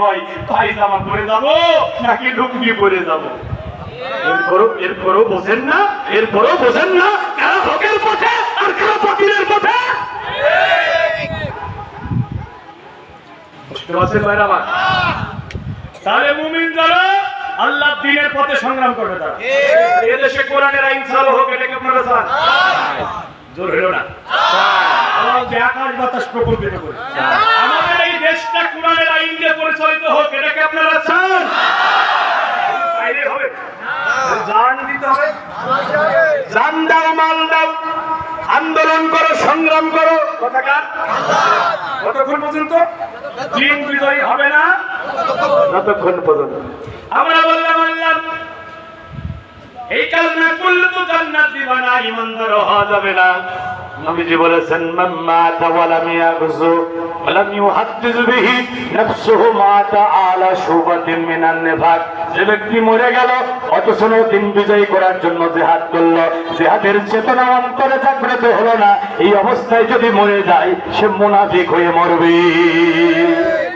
কয় পায়জামা পরে যাব নাকি লুঙ্গি পরে যাব। এরপরও এরপরও বোঝেন না এরপরও বোঝেন না কারা হকের পথে আর কারা বাতিলের পথে? বুঝতে পারছেন ভাইরা আমার? তাহলে মুমিন যারা আল্লাহ দিনের পথে সংগ্রাম করবে তারা। এদেশে কোরআনের আইন চালু হোক এটাকে আপনারা চান? জোর না? আকাশ বাতাস প্রকল্পিত করে আমাদের এই দেশটা কোরআনের আইন দিয়ে পরিচালিত হোক এটাকে আপনারা চান চাইলে হবে জান দিতে হবে। জান দাও মাল দাও আন্দোলন করো সংগ্রাম করো। কথাকার কতক্ষণ পর্যন্ত? দিন বিজয়ী হবে না। যতক্ষণ পর্যন্ত। আমরা বললাম আল্লাহ এই কারণে করলে তো জান্নাত দিবা না ইমানদার হওয়া যাবে না। নবীজি বলেছেন মাতা ওয়ালাম ইয়াগজু ওয়ালাম ইউহাদ্দিস বিহি নাফসুহু মাতা আলা শুবাতিন মিনান নিফাক। যে ব্যক্তি মরে গেল, অথচ দিন বিজয়ী করার জন্য জেহাদ করল। জেহাদের চেতনা অন্তরে জাগ্রত হলো না। এই অবস্থায় যদি মরে যায়, সে মুনাফিক হয়ে মরবে।